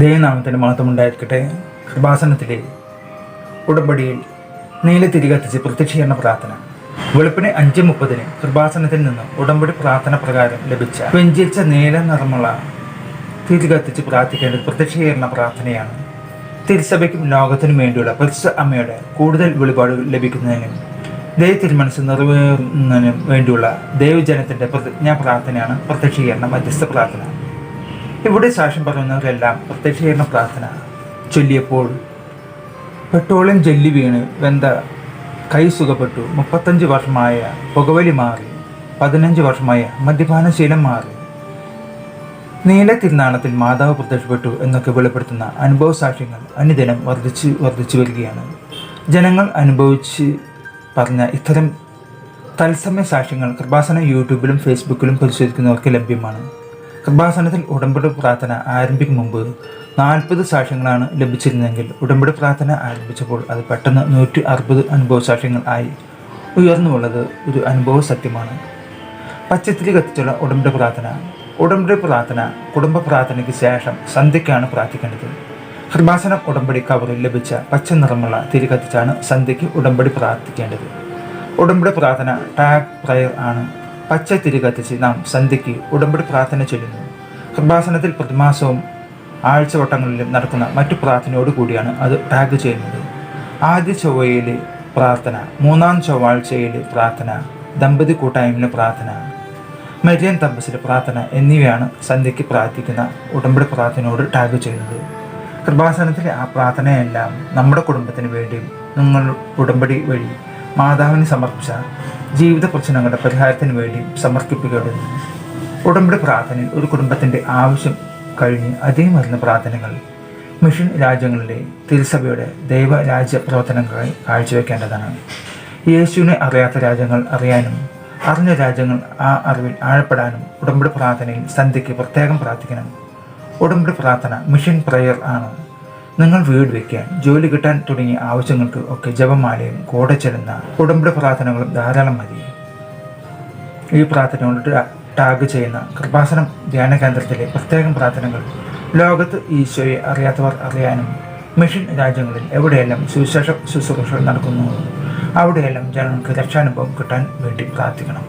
ദൈവനാമത്തിന് മഹത്വം ഉണ്ടായിരിക്കട്ടെ കൃപാസനത്തിലെ ഉടമ്പടിയിൽ നീലത്തിരി കത്തിച്ച് പ്രത്യക്ഷീകരണ പ്രാർത്ഥന. വെളുപ്പിന് അഞ്ച് മുപ്പതിന് കൃപാസനത്തിൽ നിന്ന് ഉടമ്പടി പ്രാർത്ഥന പ്രകാരം ലഭിച്ച വെഞ്ചിച്ച നീല നിറമുള്ള തിരി കത്തിച്ച് പ്രാർത്ഥിക്കേണ്ടത് പ്രത്യക്ഷീകരണ പ്രാർത്ഥനയാണ്. തിരുസഭയ്ക്കും ലോകത്തിനും വേണ്ടിയുള്ള പരിശുദ്ധ അമ്മയുടെ കൂടുതൽ വെളിപാടുകൾ ലഭിക്കുന്നതിനും ദൈവ തിരുമനസ് നിറവേറുന്നതിനും വേണ്ടിയുള്ള ദൈവജനത്തിന്റെ പ്രതിജ്ഞാ പ്രാർത്ഥനയാണ് പ്രത്യക്ഷീകരണ മധ്യസ്ഥ പ്രാർത്ഥന. ഇവിടെ സാക്ഷ്യം പറയുന്നവരെല്ലാം പ്രത്യക്ഷീകരണ പ്രാർത്ഥന. ചൊല്ലിയപ്പോൾ പെട്രോളിയം ജെല്ലി വീണ് വെന്ത കൈ സുഖപ്പെട്ടു. മുപ്പത്തഞ്ച് വർഷമായ പുകവലി മാറി. പതിനഞ്ച് വർഷമായ മദ്യപാനശീലം മാറി. നീല തിരുനാളത്തിൽ മാതാവ് പ്രത്യക്ഷപ്പെട്ടു എന്നൊക്കെ വെളിപ്പെടുത്തുന്ന അനുഭവ സാക്ഷ്യങ്ങൾ അനുദിനം വർദ്ധിച്ചു വർദ്ധിച്ചു വരികയാണ്. ജനങ്ങൾ അനുഭവിച്ച് പറഞ്ഞ ഇത്തരം തത്സമയ സാക്ഷ്യങ്ങൾ കൃപാസന യൂട്യൂബിലും ഫേസ്ബുക്കിലും പരിശോധിക്കുന്നവർക്ക് ലഭ്യമാണ്. കൃപാസനത്തിൽ ഉടമ്പടി പ്രാർത്ഥന ആരംഭിക്കും മുമ്പ് നാൽപ്പത് സാക്ഷ്യങ്ങളാണ് ലഭിച്ചിരുന്നതെങ്കിൽ ഉടമ്പടി പ്രാർത്ഥന ആരംഭിച്ചപ്പോൾ അത് പെട്ടെന്ന് നൂറ്റി അറുപത് അനുഭവ സാക്ഷ്യങ്ങൾ ആയി. ഉയർന്നുള്ളത് ഒരു അനുഭവ സത്യമാണ്. പച്ചത്തിരി കത്തിച്ചുള്ള ഉടമ്പടി പ്രാർത്ഥന. ഉടമ്പടി പ്രാർത്ഥന കുടുംബ പ്രാർത്ഥനയ്ക്ക് ശേഷം സന്ധ്യയ്ക്കാണ് പ്രാർത്ഥിക്കേണ്ടത്. കൃപാസനം ഉടമ്പടി കവറിൽ ലഭിച്ച പച്ച നിറമുള്ള തിരി കത്തിച്ചാണ് സന്ധ്യയ്ക്ക് ഉടമ്പടി പ്രാർത്ഥിക്കേണ്ടത്. ഉടമ്പടി പ്രാർത്ഥന ടാഗ് പ്രയർ ആണ്. പച്ച തിരി കത്തിച്ച് നാം സന്ധ്യയ്ക്ക് ഉടമ്പടി പ്രാർത്ഥന ചൊല്ലുന്നു. കൃപാസനത്തിൽ പ്രതിമാസവും ആഴ്ചവട്ടങ്ങളിലും നടക്കുന്ന മറ്റു പ്രാർത്ഥനയോട് കൂടിയാണ് അത് ടാഗ് ചെയ്യുന്നത്. ആദ്യ ചൊവ്വയിലെ പ്രാർത്ഥന മൂന്നാം ചൊവ്വാഴ്ചയിലെ പ്രാർത്ഥന ദമ്പതി കൂട്ടായ്മയിലെ പ്രാർത്ഥന മരിയൻ തമ്പസിലെ പ്രാർത്ഥന എന്നിവയാണ് സന്ധ്യയ്ക്ക് പ്രാർത്ഥിക്കുന്ന ഉടമ്പടി പ്രാർത്ഥനയോട് ടാഗ് ചെയ്യുന്നത്. കൃപാസനത്തിലെ ആ പ്രാർത്ഥനയെല്ലാം നമ്മുടെ കുടുംബത്തിന് വേണ്ടിയും നിങ്ങൾ ഉടമ്പടി വഴി മാതാവിന് സമർപ്പിച്ച ജീവിത പ്രശ്നങ്ങളുടെ പരിഹാരത്തിന് വേണ്ടി സമർപ്പിക്കപ്പെടുന്നു ഉടമ്പടി പ്രാർത്ഥനയിൽ ഒരു കുടുംബത്തിന്റെ ആവശ്യം കഴിഞ്ഞ് അതേ വരുന്ന പ്രാർത്ഥനകൾ മിഷൻ രാജ്യങ്ങളിലെ തിരുസഭയുടെ ദൈവരാജ്യ പ്രവർത്തനങ്ങളായി കാഴ്ചവെക്കേണ്ടതാണ്. യേശുവിനെ അറിയാത്ത രാജ്യങ്ങൾ അറിയാനും അറിഞ്ഞ രാജ്യങ്ങൾ ആ അറിവിൽ ആഴപ്പെടാനും ഉടമ്പടി പ്രാർത്ഥനയിൽ സന്ധ്യയ്ക്ക് പ്രത്യേകം പ്രാർത്ഥിക്കണം. ഉടമ്പടി പ്രാർത്ഥന മിഷൻ പ്രയർ ആണ്. നിങ്ങൾ വീട് വെക്കാൻ ജോലി കിട്ടാൻ തുടങ്ങിയ ആവശ്യങ്ങൾക്ക് ഒക്കെ ജപമാലയും കൂടെ ചെല്ലുന്ന ഉടമ്പടി പ്രാർത്ഥനകളും ധാരാളം മതി. ഈ പ്രാർത്ഥനകളോട് ടാഗ് ചെയ്യുന്ന കൃപാസനം ധ്യാന കേന്ദ്രത്തിലെ പ്രത്യേകം പ്രാർത്ഥനകൾ ലോകത്ത് ഈശോയെ അറിയാത്തവർ അറിയാനും മിഷൻ രാജ്യങ്ങളിൽ എവിടെയെല്ലാം സുവിശേഷ ശുശ്രൂഷകൾ നടക്കുന്നു അവിടെയെല്ലാം ജനങ്ങൾക്ക് രക്ഷാനുഭവം കിട്ടാൻ വേണ്ടി പ്രാർത്ഥിക്കണം.